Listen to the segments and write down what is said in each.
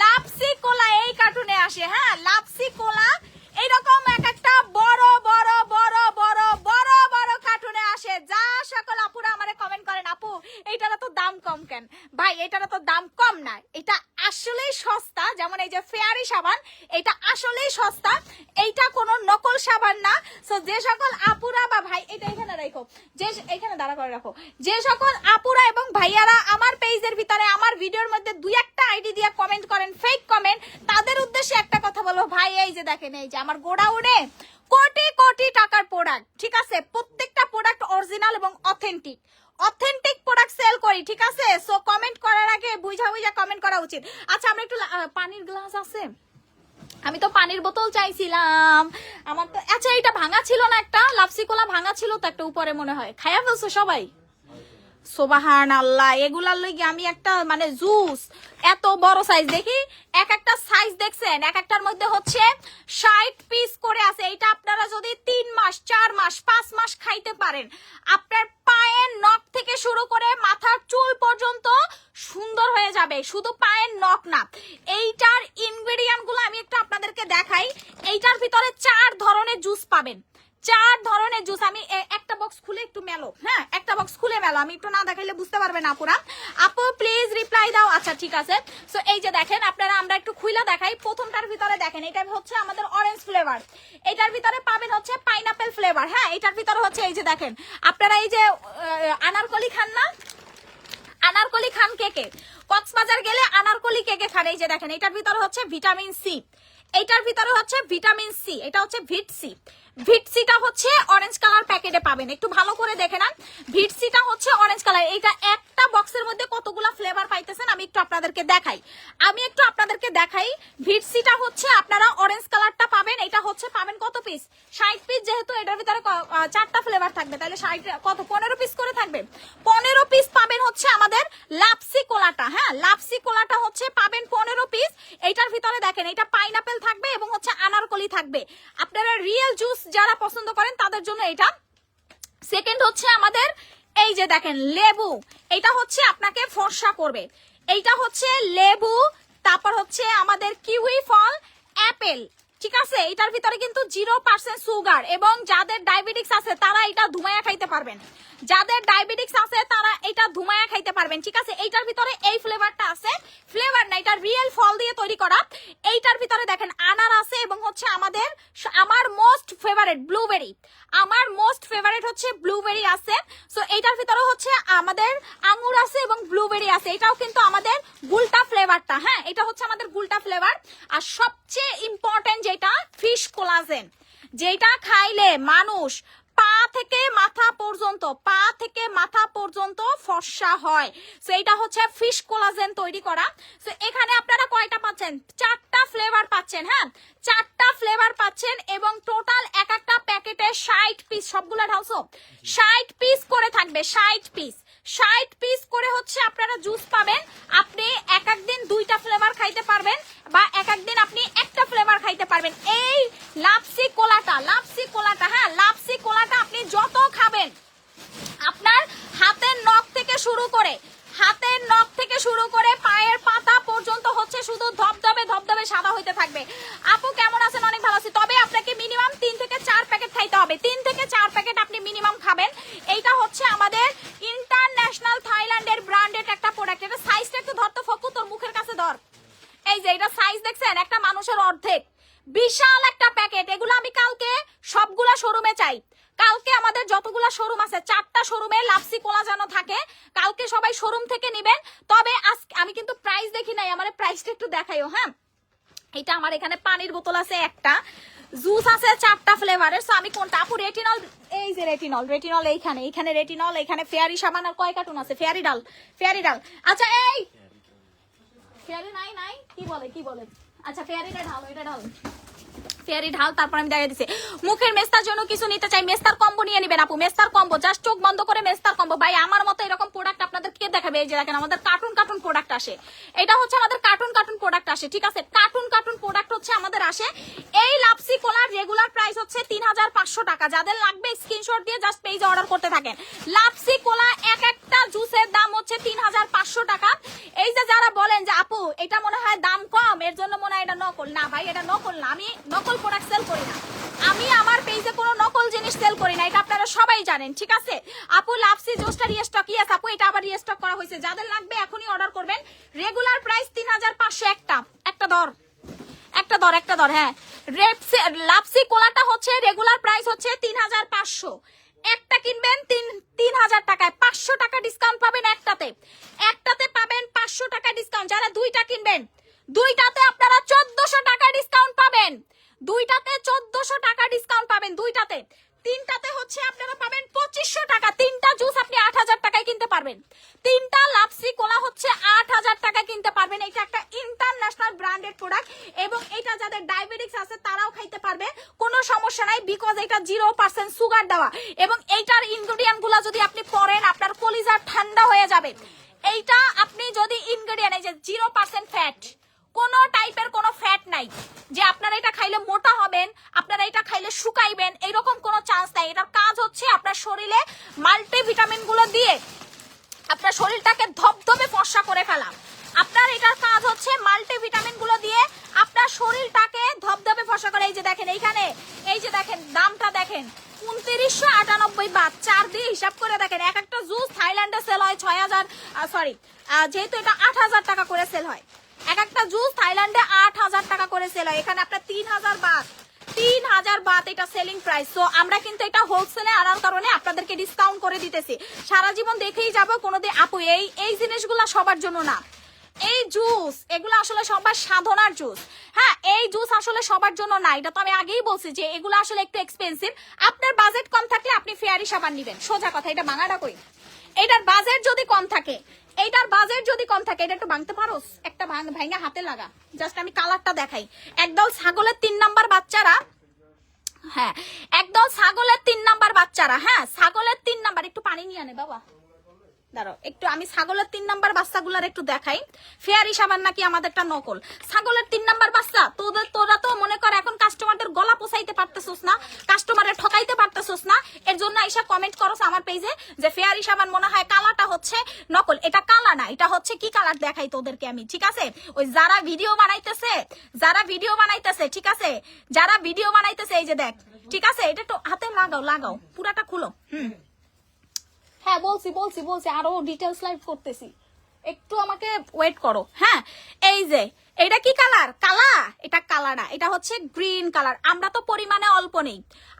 লাপসি কোলা এই কার্টুনে আসে হ্যাঁ? লাপসি কোলা এইরকম এক একটা বড় বড় বড় বড় কার্টুনে আসে যা সকল আপুরা আমারে কমেন্ট করেন আপু এইটার তো দাম কম কেন? ভাই, এটার তো দাম কম না। এটা আসলেই সস্তা, যেমন এই যে ফেয়ারি সাবান, এটা আসলেই সস্তা। এইটা কোনো নকল সাবান না। সো যে সকল আপুরা বা ভাই, এটা এখানে রাখো। যে, এখানে দাঁড়া করে রাখো। যে সকল আপুরা এবং ভাইয়ারা আমার পেজের ভিতরে, আমার ভিডিওর মধ্যে দুই একটা আইডি দিয়ে কমেন্ট করেন ফেক কমেন্ট তাদের উদ্দেশ্যে একটা কথা বলব। ভাই, এই যে দেখেন, এই যে আমার গোডাউনে কোটি কোটি টাকার প্রোডাক্ট ঠিক আছে? প্রত্যেকটা প্রোডাক্ট অরিজিনাল এবং অথেন্টিক অথেন্টিক প্রোডাক্ট সেল করি, ঠিক আছে? সো কমেন্ট করার আগে বুঝা বুঝা কমেন্ট করা উচিত। আচ্ছা আমরা একটু পানির গ্লাস আছে। আমি তো পানির বোতল চাইছিলাম। আমার তো আচ্ছা এটা ভাঙা ছিল না একটা? লাপসি কোলা ভাঙা ছিল তো একটা উপরে মনে হয়। খায়া ফেলছো সবাই? সোবাহান আল্লাহ এগুলার লইগে আমি একটা মানে জুস, এত বড় সাইজ দেখি? এক একটা সাইজ দেখছেন? এক একটার মধ্যে হচ্ছে ষাট পিস করে আছে। এটা আপনারা যদি তিন মাস, চার মাস, পাঁচ মাস খাইতে পারেন, আপনার পায়ের নখ থেকে শুরু করে মাথার চুল পর্যন্ত সুন্দর হয়ে যাবে। শুধু পায়ের নখ না। এইটার ইনগ্রেডিয়েন্টগুলো আমি একটু আপনাদেরকে দেখাই। এইটার ভিতরে চার ধরনের জুস পাবেন। চার ধরনের জুস। আমি একটা বক্স খুলে একটু মেলো। হ্যাঁ একটা বক্স খুলে মেলো। আমি একটু না দেখাইলে বুঝতে পারবেন আপুরা। আপু প্লিজ রিপ্লাই দাও। আচ্ছা ঠিক আছে। সো এই যে দেখেন, আপনারা, আমরা একটু খুইলা দেখাই। প্রথমটার ভিতরে দেখেন, এটা হচ্ছে আমাদের অরেঞ্জ ফ্লেভার এটার ভিতরে পাবেন হচ্ছে পাইনাপেল ফ্লেভার হ্যাঁ এটার ভিতরে হচ্ছে এই যে দেখেন, আপনারা এই যে আনারকলি খান না? আনারকলি খান কেকে কক্সবাজার গেলে আনারকলি কেকে খান? এই যে দেখেন, এটার ভিতরে হচ্ছে ভিটামিন সি এইটার ভিতরে হচ্ছে ভিটামিন সি এটা হচ্ছে ভিট সি ভিট সিটা হচ্ছে অরেঞ্জ কালার প্যাকেটে পাবেন। একটু ভালো করে দেখে নেন। ভিটসিটা হচ্ছে অরেঞ্জ কালার এইটা একটা বক্সের মধ্যে কতগুলা ফ্লেভার পাইতেছেন আমি একটু আপনাদেরকে দেখাই। আমি একটু আপনাদেরকে দেখাই। ভিটসিটা হচ্ছে আপনারা অরেঞ্জ কালারটা পাবেন। এটা হচ্ছে পাবেন কত পিস ষাট পিস যেহেতু এটার ভিতরে চারটা ফ্লেভার থাকবে। তাহলে ষাট, কত? পনেরো পিস করে থাকবে। পনেরো পিস পাবেন হচ্ছে আমাদের লাপসি কোলাটা। হ্যাঁ লাপসি কোলাটা হচ্ছে পাবেন পনেরো পিস এইটার ভিতরে দেখেন এটা পাইনাপেল থাকবে এবং হচ্ছে আনারকলি থাকবে। আপনারা রিয়েল জুস যারা পছন্দ করেন, তাদের জন্য এটা। সেকেন্ড হচ্ছে আমাদের, এই যে দেখেন, লেবু। এটা হচ্ছে আপনাকে ফর্সা করবে। এইটা হচ্ছে লেবু, তারপর হচ্ছে আমাদের কিউই ফল, অ্যাপেল। ঠিক আছে, এটার ভিতরে কিন্তু জিরো পার্সেন্ট সুগার এবং যাদের ডায়াবেটিক্স আছে, তারা এটা ধুমায়া খাইতে পারবেন। যাদের ডায়াবেটিক্স আছে, তারা এটা ধুমায়া খাইতে পারবেন, ঠিক আছে? এইটার ভিতরে এই ফ্লেভারটা আছে। ফ্লেভার না, এটা রিয়েল ফল দিয়ে তৈরি করা। এইটার ভিতরে দেখেন, আনার আছে এবং হচ্ছে আমাদের আমার মোস্ট ফেভারিট ব্লুবেরি আমার মোস্ট ফেভারেট হচ্ছে ব্লুবেরি আছে। সো এইটার ভিতরে হচ্ছে আমাদের আঙ্গুর আছে এবং ব্লুবেরি আছে। এটাও কিন্তু আমাদের গুলটা ফ্লেভারটা হ্যাঁ? এটা হচ্ছে আমাদের গুলটা ফ্লেভার আর সবচেয়ে ইম্পর্টেন্ট যেটা ফিশ কোলাজেন যেটা খাইলে মানুষ পা থেকে মাথা পর্যন্ত, পা থেকে মাথা পর্যন্ত ফর্সা হয়। সো এটা হচ্ছে ফিশ কোলাজেন তৈরি করা। সো এখানে আপনারা কয়টা পাচ্ছেন? চারটা ফ্লেভার পাচ্ছেন হ্যাঁ? চারটা ফ্লেভার পাচ্ছেন এবং টোটাল এক একটা প্যাকেটে ষাট পিস সবগুলো ঢালছো? ষাট পিস করে থাকবে, ষাট পিস ষাট পিস করে হচ্ছে আপনারা জুস পাবেন। আপনি এক একদিন দুইটা ফ্লেভার খাইতে পারবেন বা এক একদিন আপনি একটা ফ্লেভার খাইতে পারবেন এই লাপসি কোলাটা লাপসি কোলাটা হ্যাঁ লাপসি কোলাটা আপনি যত খাবেন আপনার হাতের নখ থেকে শুরু করে হাতের নখ থেকে শুরু করে পায়ের পাতা পর্যন্ত হচ্ছে শুধু ধবধবে ধবধবে সাদা হইতে থাকবে আপু কেমন আছেন অনেক ভালো আছি তবে আপনাকে মিনিমাম তিন থেকে চার প্যাকেট খাইতে হবে তিন থেকে চার প্যাকেট আপনি মিনিমাম খাবেন এইটা হচ্ছে আমাদের ইন্টারন্যাশনাল থাইল্যান্ডের ব্র্যান্ডেড একটা প্রোডাক্ট এটা সাইজটা একটু ধর তো ফকু তোর মুখের কাছে ধর এই যে এটা সাইজ দেখছেন একটা মানুষের অর্ধেক বিশাল একটা প্যাকেট এগুলো আমি কালকে সবগুলা শোরুমে চাই। কালকে আমাদের যতগুলা শোরুম আছে, চারটা শোরুমে লাপসি কোলা যেন থাকে, কালকে সবাই শোরুম থেকে নেবেন। তবে আজ আমি কিন্তু প্রাইস দেখি নাই, আমার প্রাইসটা একটু দেখাইও হ্যাঁ? এটা আমার এখানে পানির বোতল আছে একটা। জুস আছে চারটা ফ্লেভারের সো আমি কোনটা? আপু রেটিনল এই যে রেটিনল রেটিনল এইখানে এইখানে রেটিনল এখানে ফেয়ারি সাবান আর কয় কার্টুন আছে? ফেয়ারি ডাল ফেয়ারি ডাল আচ্ছা এই! ফেয়ারি নাই নাই, কি বলে কি বলে? আচ্ছা ফেয়ারিটা ঢালো এটা ঢালো। ফেয়ারি ঢাল, তারপর আমি দেখা দিচ্ছি মুখের মেস্তার জন্য কিছু নিতে চাই। মেস্তার কম্বো নিয়ে নেবেন আপু। মেস্তার কম্বো জাস্ট চোখ বন্ধ করে মেস্তার কম্বো ভাই, আমার মতো এরকম প্রোডাক্ট আপনাদের দেখাবে এই যে দেখেন, আমাদের কার্টুন কার্টুন প্রোডাক্ট আসে। এটা হচ্ছে আমাদের কার্টুন কার্টুন প্রোডাক্ট আসে, ঠিক আছে? কার্টুন কার্টুন প্রোডাক্ট হচ্ছে আমাদের আসে এই লাপসি কোলার রেগুলার প্রাইস হচ্ছে তিন হাজার পাঁচশো টাকা। যাদের লাগবে স্ক্রিনশট দিয়ে জাস্ট পেজে অর্ডার করতে থাকেন। লাপসি কোলা এক একটা জুসের দাম হচ্ছে তিন হাজার পাঁচশো টাকা। এই যে যারা বলেন যে, আপু, এটা মনে হয় দাম কম, এর জন্য মনে হয় এটা নকল। না ভাই, এটা নকল না। আমি নকল প্রোডাক্ট সেল করি না। আমি আমার পেজে কোনো নকল জিনিস সেল করি না, এটা আপনারা সবাই জানেন, ঠিক আছে? আপু লাপসি জুসটা রিস্টক রিস্টক করা হয়েছে। যাদের লাগবে এখনই অর্ডার করবেন। রেগুলার প্রাইস তিন হাজার পাঁচশো একটা একটা দর। একটা দর একটা দর হ্যাঁ। লাপসি কোলাটা হচ্ছে রেগুলার প্রাইস হচ্ছে তিন হাজার পাঁচশো। একটা কিনবেন তিন তিন হাজার টাকায়। পাঁচশো টাকা ডিসকাউন্ট পাবেন একটাতে। একটাতে পাবেন পাঁচশো টাকা ডিসকাউন্ট যারা দুইটা কিনবেন, দুইটাতে আপনারা চোদ্দশো টাকা ডিসকাউন্ট পাবেন। দুইটাতে চোদ্দশো টাকা ডিসকাউন্ট পাবেন দুইটাতে। তিনটাতে হচ্ছে আপনারা পাবেন পঁচিশশো টাকা। তিনটা জুস আপনি আট হাজার টাকায় কিনতে পারবেন। তিনটা লাপসি কোলা হচ্ছে আট হাজার টাকায় কিনতে পারবেন। এটা একটা ইন্টারন্যাশনাল ব্র্যান্ডেড প্রোডাক্ট এবং এটা যাদের ডায়াবেটিক্স আছে, তারাও খাইতে পারবে। কোনো সমস্যা নাই বিকজ এটা জিরো পার্সেন্ট সুগার দেওয়া। এবং এইটার ইনগ্রেডিয়েন্টগুলা যদি আপনি পরেন, আপনার কলিজা ঠান্ডা হয়ে যাবে। এইটা আপনি যদি ইনগ্রেডিয়েন্ট এই যে জিরো পার্সেন্ট ফ্যাট কোনো টাইপের কোনো ফ্যাট নাই। যে আপনারা এটা খাইলে মোটা হবেন, আপনারা এটা খাইলে শুকাইবেন, এরকম কোনো চান্স নাই। এটার কাজ হচ্ছে আপনার শরীরে মাল্টি ভিটামিনগুলো দিয়ে আপনার শরীরটাকে ধবধবে ফর্সা করে ফেলা। আপনার এটার কাজ হচ্ছে মাল্টি ভিটামিনগুলো দিয়ে আপনার শরীরটাকে ধবধবে ফর্সা করে। এই যে দেখেন এইখানে, এই যে দেখেন, দামটা দেখেন, উনত্রিশশো আটানব্বই বাদ। চার দিয়ে হিসাব করে দেখেন, এক একটা জুস থাইল্যান্ডে সেল হয় ছয় হাজার সরি যেহেতু এটা আট হাজার টাকা করে সেল হয়। এক একটা জুস থাইল্যান্ডে আট হাজার টাকা করে সেল হয়। এখানে আপনার তিন হাজার বাদ। তিন হাজার বাত এটা সেলিং প্রাইস তো আমরা কিন্তু এটা হোলসেলে আনার কারণে আপনাদেরকে ডিসকাউন্ট করে দিতেছি। সারা জীবন দেখেই যাব কোনোদিন, আপু, এই এই জিনিসগুলো সবার জন্য না। এই জুস এগুলো আসলে সবার সাধনার জুস হ্যাঁ এই জুস আসলে সবার জন্য না। এটা তো আমি আগেই বলছি যে এগুলো আসলে একটু এক্সপেন্সিভ আপনার বাজেট কম থাকলে আপনি ফেয়ারি সাবান নিবেন। সোজা কথা, এটা বাঙাটা কই এটার বাজেট যদি কম থাকে এইটার বাজেট যদি কম থাকে, এটা একটু ভাঙতে পারো একটা ভাঙ হাতে লাগা। জাস্ট আমি কালারটা দেখাই। একদল ছাগলের তিন নাম্বার বাচ্চারা হ্যাঁ একদল ছাগলের তিন নাম্বার বাচ্চারা হ্যাঁ ছাগলের তিন নাম্বার, একটু পানি নিয়ে আনে বাবা। দাঁড়াও, একটু আমি ছাগলের তিন নাম্বার বাচ্চাগুলার একটু দেখাই। ফেয়ারি সাবান নাকি আমাদেরটা নকল? ছাগলের তিন নাম্বার বাচ্চা, তোদের তোরা তো মনে কর এখন কাস্টমারদের গলা পোষাইতে পারতেছোস না কাস্টমারের ঠকাইতে পারতেছোস না, এর জন্য এসব কমেন্ট করস আমার পেজে যে ফেয়ারি সাবান মনে হয় কালারটা হচ্ছে নকল। এটা কালা না, এটা হচ্ছে কি কালার দেখাই তোদেরকে আমি, ঠিক আছে? ওই যারা ভিডিও বানাইতেছে, যারা ভিডিও বানাইতেছে, ঠিক আছে? যারা ভিডিও বানাইতেছে, এই যে দেখ, ঠিক আছে? এটা একটু হাতে লাগাও লাগাও, পুরাটা খুলো, হুম। হ্যাঁ বলছি বলছি বলছি, আরও ডিটেলস লাইভ করতেছি। একটু আমাকে ওয়েট করো হ্যাঁ? এই যে, এটা কি কালার কালা? এটা কালা না, এটা হচ্ছে গ্রিন কালার আমরা তো পরিমাণে অল্প নেই।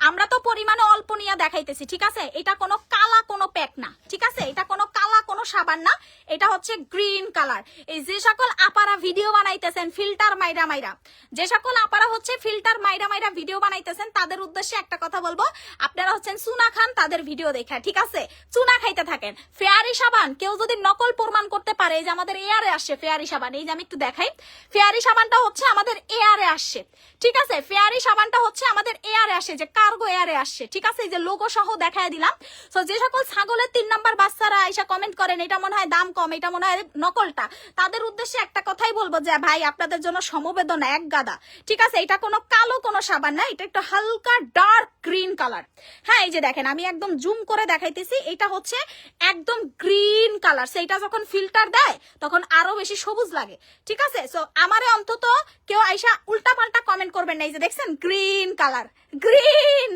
আমরা তো পরিমাণে অল্প নিয়ে দেখাইতেছি, ঠিক আছে? এটা কোনো কালা কোনো প্যাক না, ঠিক আছে? এটা কোনো কালা সাবান না, এটা হচ্ছে গ্রিন কালার। এই যে সকল আপারা ভিডিও বানাইতেছেন, ফিল্টার মাইরা মাইরা। যে সকল আপারা হচ্ছে ফিল্টার মাইরা মাইরা ভিডিও বানাইতেছেন, তাদের উদ্দেশ্যে একটা কথা বলব। আপনারা হচ্ছেন চুনা খান, তাদের ভিডিও দেখা, ঠিক আছে? চুনা খাইতে থাকেন। ফেয়ারি সাবান, কেউ যদি নকল প্রমাণ করতে পারে, এই যে আমাদের এয়ারে আসছে ফেয়ারি সাবান, এই যে আমি একটু দেখাই। ফেয়ারি সাবানটা হচ্ছে আমাদের এয়ারে আসছে, ঠিক আছে? ফেয়ারি সাবানটা হচ্ছে আমাদের এয়ারে আসে যে কার্গো এয়ারে আসছে, ঠিক আছে? এই যে লোগো সহ দেখায় দিলাম। তো যে সকল ছাগলের তিন নাম্বার বাচ্চারা এসে কমেন্ট করেন এটা মনে হয় দাম কম, এটা মনে হয় নকলটা। তাদের উদ্দেশ্যে একটা কথাই বলব যে, ভাই, আপনাদের জন্য সমবেদনা এক গাদা। ঠিক আছে, এটা কোনো কালো কোনো সাবান না, এটা একটু হালকা ডার্ক গ্রিন কালার। হ্যাঁ এই যে দেখেন, আমি একদম জুম করে দেখাইতেছি, এটা হচ্ছে একদম গ্রিন কালার। সেইটা যখন ফিল্টার দেয়, তখন আরও বেশি সবুজ লাগে। ঠিক আছে? সো আমারে অন্তত কেউ আইসা উল্টা পাল্টা কমেন্ট করবেন না। এই যে দেখছেন, গ্রিন কালার, গ্রিন!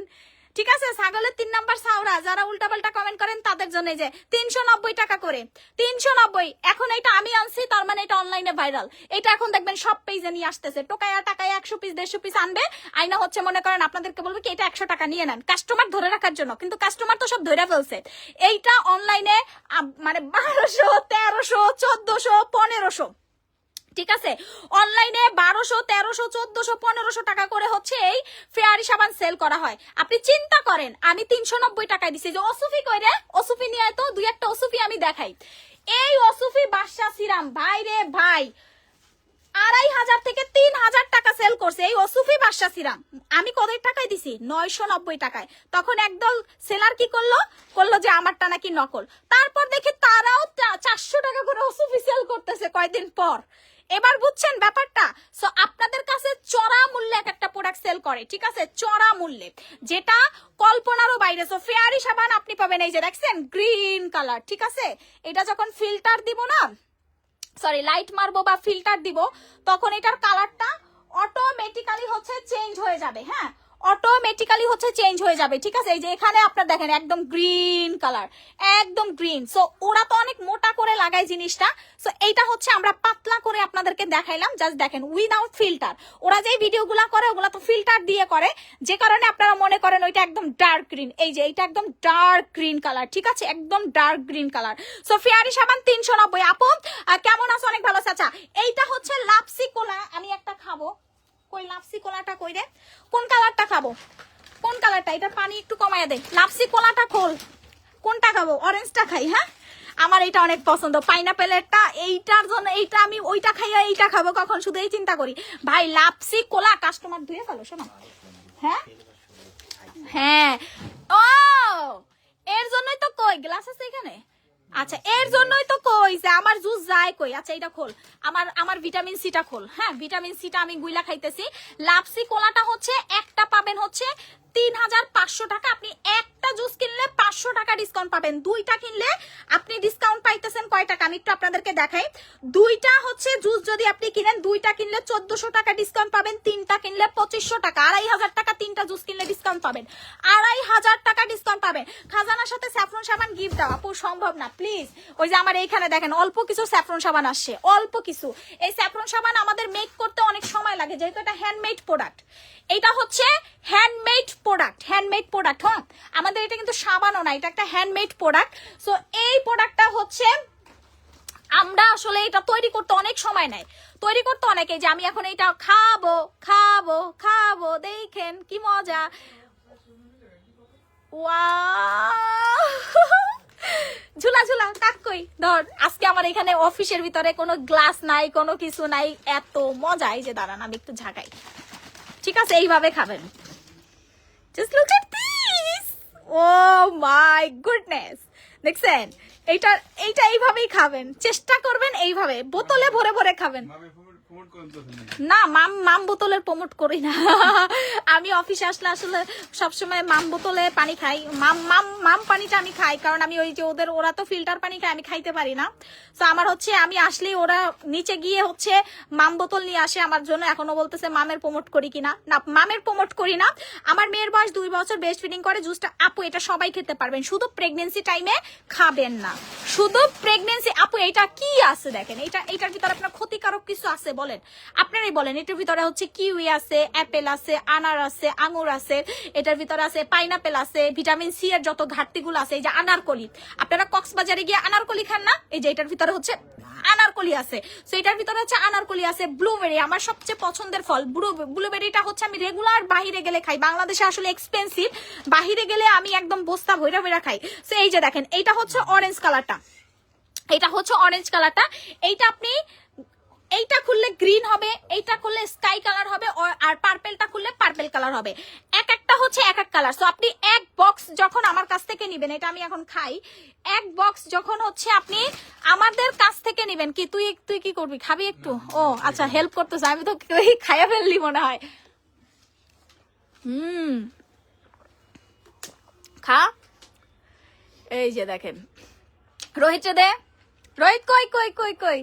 ঠিক আছে, ছাগলের তিন নাম্বার সাউরা যারা উল্টাপাল্টা কমেন্ট করেন তাদের জন্য যে তিনশো নব্বই টাকা করে। তিনশো নব্বই, এখন এটা আমি আনছি, তার মানে এটা অনলাইনে ভাইরাল এটা এখন দেখবেন সব পেজে নিয়ে আসতেছে। টোকায়া টাকায় একশো পিস দেড়শো পিস আনবে। আইনা হচ্ছে, মনে করেন আপনাদেরকে বলবে কি, এটা একশো টাকা নিয়ে নেন। কাস্টমার ধরে রাখার জন্য, কিন্তু কাস্টমার তো সব ধরে ফেলছে। এইটা অনলাইনে মানে বারোশো, তেরোশো, চোদ্দশো, পনেরোশো। ঠিক আছে? অনলাইনে বারোশো, তেরোশো, চোদ্দশো, পনেরোশো টাকা করে হচ্ছে এই ফেয়ারি সাবান সেল করা হয়। আপনি চিন্তা করেন, আমি তিনশো নব্বই টাকায় দিছি। যে অসুফি কইরে, অসুফি নিয়ে তো দুই একটা অসুফি আমি দেখাই। এই অসুফি বাদশা সিরাম ভাই রে ভাই, আড়াই হাজার থেকে তিন হাজার টাকা সেল করছে এই অসুফি বাদশা সিরাম আমি কত টাকায় দিছি? নয়শো নব্বই টাকায়। তখন একদল সেলার কি করল? করল যে আমারটা নাকি নকল। তারপর দেখি তারাও চারশো টাকা করে অসুফি সেল করতেছে কয়দিন পর। এবার বুঝছেন ব্যাপারটা? সো আপনাদের কাছে চড়া মূল্যে এক একটা প্রোডাক্ট সেল করে, ঠিক আছে? চড়া মূল্যে। যেটা কল্পনারও বাইরে। সো ফেয়ারি সাবান আপনি পাবেন এই যে দেখছেন গ্রিন কালার ঠিক আছে? এটা যখন ফিল্টার দিব না সরি লাইট মারবো বা ফিল্টার দিব, তখন এটার কালারটা অটোমেটিক্যালি হচ্ছে চেঞ্জ হয়ে যাবে হ্যাঁ? অটোমেটিক্যালি হচ্ছে চেঞ্জ হয়ে যাবে, ঠিক আছে? এই যে এখানে আপনার দেখেন একদম গ্রিন কালার একদম গ্রিন সো ওরা তো অনেক মোটা করে লাগায় জিনিসটা। সো এইটা হচ্ছে আমরা পাতলা করে আপনাদেরকে দেখাইলাম জাস্ট দেখেন উইদাউট ফিল্টার ওরা যে ভিডিওগুলো করে, ওগুলো তো ফিল্টার দিয়ে করে। যে কারণে আপনারা মনে করেন ওইটা একদম ডার্ক গ্রিন এই যে এইটা একদম ডার্ক গ্রিন কালার ঠিক আছে? একদম dark green colour so fairy সাবান তিনশো নব্বই। আপু কেমন আছো? অনেক ভালো আছে? আচ্ছা এইটা হচ্ছে লাপসি কোলা আমি একটা খাব। কই লাপসি কোলাটা কই রে? কোন কালারটা খাব? কোন কালারটা? এটা পানি একটু কমায় দে। লাপসি কোলাটা খোল। কোনটা খাব? অরেঞ্জটা খাই হ্যাঁ? আমার এটা অনেক পছন্দ। পাইনাপেলেরটা, এইটার জন্য এইটা আমি ওইটা খাইয়া এইটা খাব, কখন শুধু এই চিন্তা করি। ভাই লাপসি কোলা কাস্টমার ধুয়ে ফেলো, শোনো। হ্যাঁ? হ্যাঁ। ও! এর জন্যই তো কই, গ্লাস আছে এখানে? আচ্ছা এর জন্যই তো কই যে আমার জুস যায় কই? আচ্ছা এটা খোল। আমার আমার ভিটামিন সিটা খোল। হ্যাঁ ভিটামিন সিটা আমি গুইলা খাইতেছি। লাপসি কোলাটা হচ্ছে, একটা পাবেন হচ্ছে তিন হাজার পাঁচশো টাকা। আপনি একটা জুস কিনলে পাঁচশো টাকা ডিসকাউন্ট পাবেন। দুইটা কিনলে আপনি ডিসকাউন্ট পাইতেছেন কয় টাকা? আমি একটু আপনাদেরকে দেখাই। দুইটা হচ্ছে জুস যদি আপনি কিনেন, দুইটা কিনলে চোদ্দশো টাকা ডিসকাউন্ট পাবেন। তিনটা কিনলে পঁচিশশো টাকা। আড়াই হাজার টাকা তিনটা জুস কিনলে ডিসকাউন্ট পাবেন। আড়াই হাজার টাকা ডিসকাউন্ট পাবেন। খাজানার সাথে স্যাফরন সাবান গিফট দেওয়া। সম্ভব না। প্লিজ। ওই যে আমার এইখানে দেখেন, অল্প কিছু স্যাফরন সাবান আসছে, অল্প কিছু। এই স্যাফরন সাবান আমাদের মেক করতে অনেক সময় লাগে, যেহেতু এটা হ্যান্ডমেড প্রোডাক্ট এটা হচ্ছে হ্যান্ডমেড প্রোডাক্ট হ্যান্ডমেড প্রোডাক্ট হ্যাঁ? আমাদের এটা কিন্তু সাবানও না, এটা একটা হ্যান্ডমেড প্রোডাক্ট সো এই প্রোডাক্টটা হচ্ছে, আমরা আসলে এটা তৈরি করতে অনেক সময় নেয়। তৈরি করতে অনেকে যে আমি এখন এটা খাব খাব খাব, দেখেন কি মজা। ওয়াও ঝুলা ঝুলা, কাক কই? ধর, আজকে আমার এখানে অফিসের ভিতরে কোনো গ্লাস নাই, কোনো কিছু নাই, এত মজা। এই যে, দাঁড়ান, আমি একটু ঝাঁকাই। ঠিক আছে, এইভাবে খাবেন। ও মাই গুডনেস দেখছেন? এইটা এইটা এইভাবেই খাবেন। চেষ্টা করবেন এইভাবে। বোতলে ভরে ভরে খাবেন। না, মাম মাম প্রমোট করি না। আমি অফিসে আসলে আসলে সবসময় মাম বোতলে পানি খাই। মাম মাম মাম পানিটা আমি খাই, কারণ আমি ওই যে ওদের ওরা তো ফিল্টার পানি আমি খাইতে পারি না। তো আমার হচ্ছে আমি আসলেই ওরা নিচে গিয়ে হচ্ছে মাম বোতল নিয়ে আসে আমার জন্য। এখনও বলতেছে মামের প্রমোট করি কিনা। না, মামের প্রমোট করি না। আমার মেয়ের বয়স দুই বছর বেস্ট ফিডিং করে। জুসটা আপু, এটা সবাই খেতে পারবেন। শুধু প্রেগনেন্সি টাইমে খাবেন না। শুধু প্রেগনেন্সি আপু, এটা কি আছে দেখেন? এটা এটার ভিতরে আপনার ক্ষতিকারক কিছু আছে বলেন। আপনারাই বলেন, এটার ভিতরে হচ্ছে কিউই আছে, অ্যাপেল আছে, আনার আছে, আঙুর আছে, এটার ভিতরে আছে পাইনাপেল আছে, ভিটামিন সি এর যত ঘাটতিগুলো আছে, এই যে আনারকলি। আপনারা কক্সবাজারে গিয়ে আনারকলি খান না? এই যে এটার ভিতরে হচ্ছে আনারকলি আছে। সো এটার ভিতরে হচ্ছে আনারকলি আছে, ব্লুবেরি। আমার সবচেয়ে পছন্দের ফল ব্লুবেরিটা হচ্ছে আমি রেগুলার বাহিরে গেলে খাই। বাংলাদেশে আসলে এক্সপেন্সিভ বাহিরে গেলে আমি একদম বস্তা ভৈরা ভৈরা খাই। সো এই যে দেখেন, এইটা হচ্ছে অরেঞ্জ কালারটা এটা হচ্ছে অরেঞ্জ কালারটা এইটা আপনি এইটা খুললে গ্রিন হবে, এইটা খুললে স্কাই কালার হবে আর পার্পেলটা খুললে পার্পেল কালার হবে। এক একটা হচ্ছে এক এক কালার। সো আপনি এক বক্স যখন আমার কাছ থেকে নিবেন, এটা আমি এখন খাই, এক বক্স যখন হচ্ছে আপনি আমাদের কাছ থেকে নিবেন, কি তুই তুই কি করবি? খাবি একটু? ও আচ্ছা হেল্প করতেছ। আমি তো খাইয়া ফেললি মনে হয়। হুম। খা। এই যে দেখেন। রোহিত দে। রোহিত কই কই কই কই?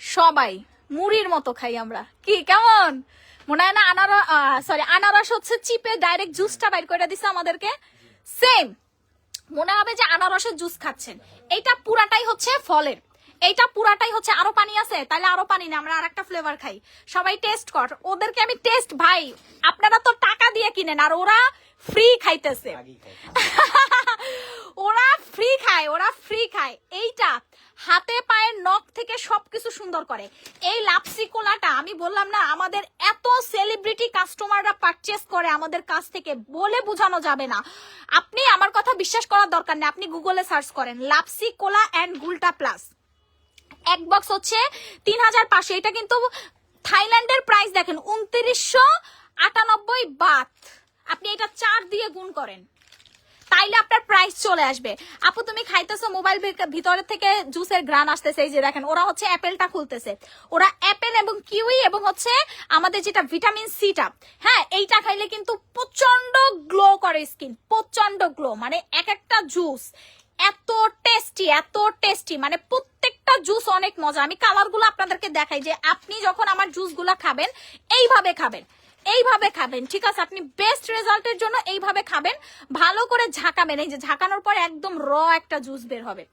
সবাই মুড়ির মতো খাই আমরা। কি, কেমন? মনে হয় না আনারস সরি আনারস হচ্ছে চিপে ডাইরেক্ট জুসটা বাইর করে দিছে আমাদেরকে। সেম মনে হবে যে আনারসের জুস খাচ্ছেন। এটা পুরাটাই হচ্ছে ফলের। এইটা পুরাটাই হচ্ছে আরও পানি আছে তাহলে আরও পানি না আমরা আরেকটা ফ্লেভার খাই। সবাই টেস্ট কর। ওদেরকে আমি টেস্ট ভাই আপনারা তো টাকা দিয়ে কিনেন আর ওরা ফ্রি খাইতেছে। ওরা ফ্রি খায় ওরা ফ্রি খায়। এইটা হাতে পায়ের নখ থেকে সবকিছু সুন্দর করে। এই লাপসি কোলাটা আমি বললাম না আমাদের এত সেলিব্রিটি কাস্টমাররা পারচেস করে আমাদের কাছ থেকে বলে বোঝানো যাবে না। আপনি আমার কথা বিশ্বাস করার দরকার নেই আপনি গুগলে সার্চ করেন লাপসি কোলা অ্যান্ড গুলটা প্লাস এক বক্স হচ্ছে তিন হাজার পাঁচশো। এটা কিন্তু থাইল্যান্ডের প্রাইস দেখেন, উনত্রিশশো আটানব্বই বাত আপনি এটা চার দিয়ে গুণ করেন। তাইলে আপনার প্রাইস চলে আসবে। আপু, তুমি খাইতেছো মোবাইল ভিতরে থেকে জুসের গ্রান আসতেছে, এই যে দেখেন, ওরা হচ্ছে অ্যাপেলটা খুলতেছে। ওরা অ্যাপেল এবং কিউই এবং হচ্ছে আমাদের যেটা ভিটামিন সিটা হ্যাঁ এইটা খাইলে কিন্তু প্রচণ্ড গ্লো করে স্কিন প্রচণ্ড গ্লো মানে এক একটা জুস এত টেস্টি এত টেস্টি মানে প্রত্যেকটা জুস অনেক মজা। আমি কালারগুলো আপনাদেরকে দেখাই যে আপনি যখন আমার জুসগুলো খাবেন এইভাবে খাবেন এইভাবে খাবেন ঠিক আছে? আপনি বেস্ট রেজাল্টের জন্য এইভাবে খাবেন। ভালো করে ঝাঁকাবেন। এই যে ঝাঁকানোর পর একদম র একটা জুস বের হবে।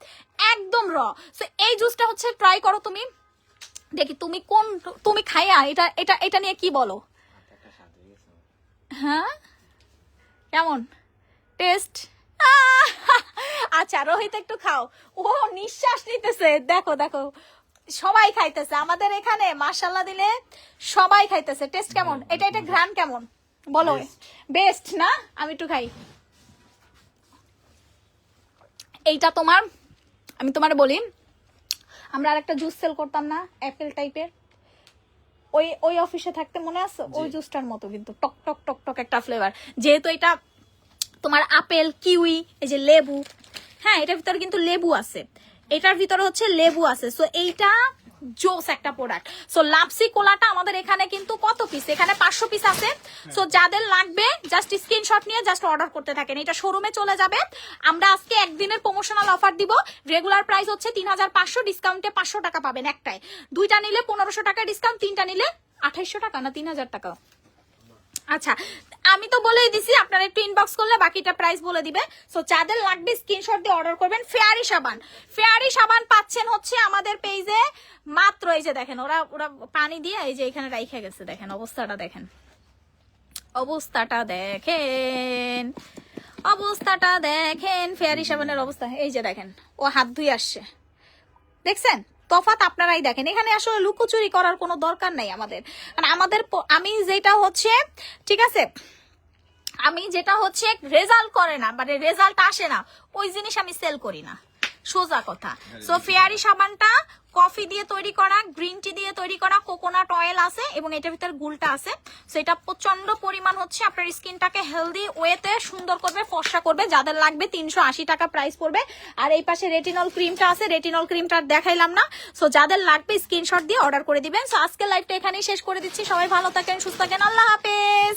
একদম র সো এই জুসটা হচ্ছে ট্রাই করো তুমি। দেখি তুমি কোন তুমি খাইয়া এটা এটা এটা নিয়ে কি বলো? হ্যাঁ কেমন? টেস্ট আচ্ছা রোহিত একটু খাও। ও নিঃশ্বাস নিতেছে। দেখো দেখো। সবাই খাইতেছে। আমাদের এখানে মাশাল্লাহ দিলে সবাই খাইতেছে। টেস্ট কেমন? এটা এটা ঘ্রাণ কেমন? বলো। বেস্ট না? আমি একটু খাই। এইটা তোমার আমি তোমার বলি আমরা আর একটা জুস সেল করতাম না অ্যাপেল টাইপের ওই ওই অফিসে থাকতে মনে আছে? ওই জুসটার মতো কিন্তু টক টক টক টক একটা ফ্লেভার যেহেতু এটা তোমার আপেল, কিউই, এই যে লেবু। হ্যাঁ এটার ভিতরে কিন্তু লেবু আছে। এটার ভিতরে হচ্ছে লেবু আছে। সো এইটা জোস একটা প্রোডাক্ট সো লাপসি কোলাটা আমাদের এখানে কিন্তু কত পিস এখানে পাঁচশো পিস আছে। সো যাদের লাগবে জাস্ট স্ক্রিনশট নিয়ে জাস্ট অর্ডার করতে থাকেন। এটা শোরুমে চলে যাবে। আমরা আজকে একদিনের প্রমোশনাল অফার দিব। রেগুলার প্রাইস হচ্ছে তিন হাজার পাঁচশো ডিসকাউন্টে পাঁচশো টাকা পাবেন একটাই দুইটা নিলে পনেরোশো টাকা ডিসকাউন্ট তিনটা নিলে আঠাইশশো টাকা না তিন হাজার টাকা। আচ্ছা আমি তো বলেই দিছি, আপনারা একটু ইনবক্স করলে বাকিটা প্রাইস বলে দিবে। সো যাদের লাগবে স্ক্রিনশট দিয়ে অর্ডার করবেন ফেয়ারি সাবান। ফেয়ারি সাবান পাচ্ছেন হচ্ছে আমাদের পেজে মাত্র, এই যে দেখেন, ওরা ওরা পানি দিয়ে এই যে এখানে রাইখে গেছে, দেখেন, অবস্থাটা দেখেন। অবস্থাটা দেখেন অবস্থাটা দেখেন ফেয়ারি সাবানের অবস্থা। এই যে দেখেন, ও হাত ধুয়ে আসছে। দেখছেন? তফাৎ আপনারাই দেখেন। এখানে আসলে লুকোচুরি করার কোনো দরকার নাই আমাদের। কারণ আমাদের আমি যেটা হচ্ছে, ঠিক আছে? আমি যেটা হচ্ছে রেজাল্ট করে না মানে রেজাল্ট আসে না। ওই জিনিস আমি সেল করি না। সোজা কথা। সো ফেয়ারি সাবানটা কফি দিয়ে তৈরি করা গ্রিন টি দিয়ে তৈরি করা কোকোনাট অয়েল আছে এবং এটার ভিতরে গুলটা আছে। সেটা প্রচণ্ড পরিমাণ হচ্ছে আপনার স্কিনটাকে হেলদি ওয়েতে সুন্দর করবে ফর্সা করবে যাদের লাগবে তিনশো আশি টাকা প্রাইস পড়বে। আর এই পাশে রেটিনল ক্রিমটা আছে রেটিনল ক্রিমটা দেখাইলাম না। সো যাদের লাগবে স্ক্রিনশট দিয়ে অর্ডার করে দিবেন। সো আজকে লাইভটা এখানেই শেষ করে দিচ্ছি। সবাই ভালো থাকেন সুস্থ থাকেন। আল্লাহ হাফেজ।